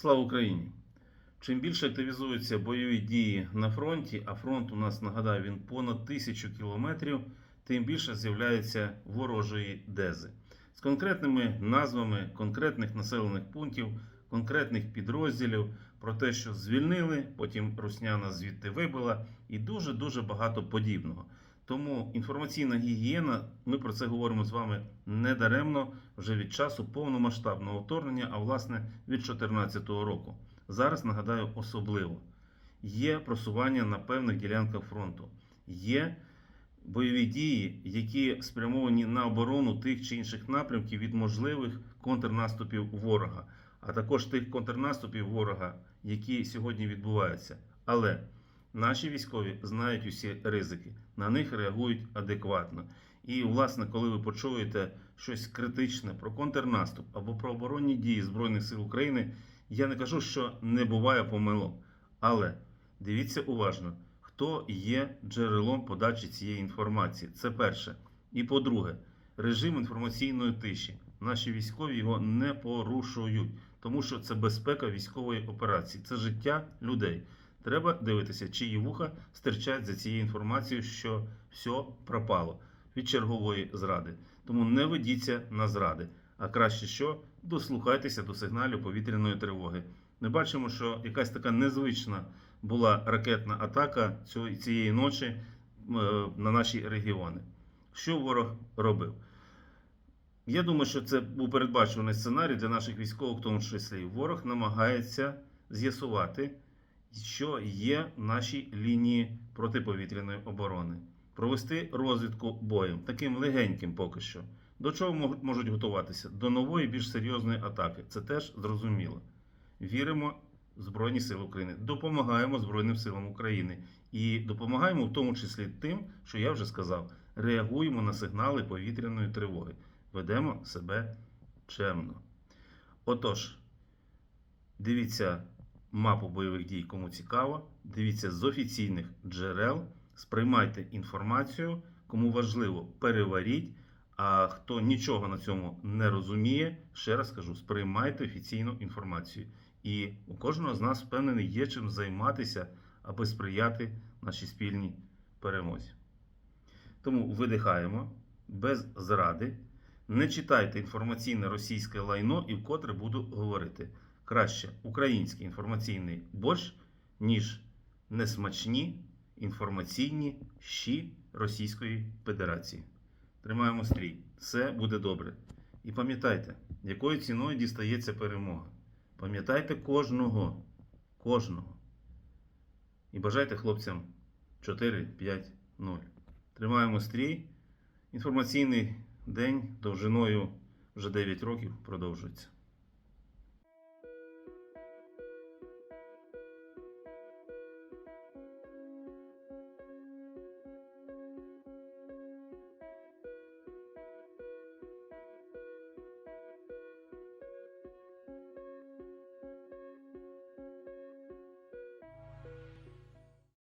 Слава Україні! Чим більше активізуються бойові дії на фронті, а фронт у нас нагадаю він понад тисячу кілометрів, тим більше з'являється ворожої дези з конкретними назвами конкретних населених пунктів, конкретних підрозділів про те, що звільнили, потім Русняна звідти вибила, і дуже дуже багато подібного. Тому інформаційна гігієна, ми про це говоримо з вами недаремно вже від часу повномасштабного вторгнення, а власне від 2014 року. Зараз нагадаю особливо. Є просування на певних ділянках фронту, є бойові дії, які спрямовані на оборону тих чи інших напрямків від можливих контрнаступів ворога, а також тих контрнаступів ворога, які сьогодні відбуваються. Але наші військові знають усі ризики, на них реагують адекватно. І, власне, коли ви почуєте щось критичне про контрнаступ або про оборонні дії Збройних сил України, я не кажу, що не буває помилок. Але дивіться уважно, хто є джерелом подачі цієї інформації. Це перше. І по-друге, режим інформаційної тиші. Наші військові його не порушують, тому що це безпека військової операції, це життя людей. Треба дивитися, чиї вуха стирчать за цією інформацією, що все пропало від чергової зради. Тому не ведіться на зради, а краще що дослухайтеся до сигналів повітряної тривоги. Ми бачимо, що якась така незвична була ракетна атака цієї ночі е, на наші регіони. Що ворог робив? Я думаю, що це був передбачуваний сценарій для наших військових, в тому числі. Ворог намагається з'ясувати, що є в нашій лінії протиповітряної оборони, провести розвідку боєм, таким легеньким поки що. До чого можуть- готуватися? До нової, більш серйозної атаки. Це теж зрозуміло. Віримо в Збройні Сили України, допомагаємо Збройним силам України і допомагаємо в тому числі тим, що я вже сказав, реагуємо на сигнали повітряної тривоги, ведемо себе чемно. Отож, дивіться мапу бойових дій, кому цікаво. Дивіться з офіційних джерел, сприймайте інформацію, кому важливо, переваріть. А хто нічого на цьому не розуміє, ще раз кажу, сприймайте офіційну інформацію. І у кожного з нас впевнений є чим займатися, аби сприяти нашій спільній перемозі. Тому видихаємо без зради. Не читайте інформаційне російське лайно і вкотре буду говорити. Краще український інформаційний борщ, ніж несмачні інформаційні щі Російської Федерації. Тримаємо стрій. Все буде добре. І пам'ятайте, якою ціною дістається перемога. Пам'ятайте кожного. Кожного. І бажайте хлопцям 4-5-0. Тримаємо стрій. Інформаційний день довжиною вже 9 років продовжується.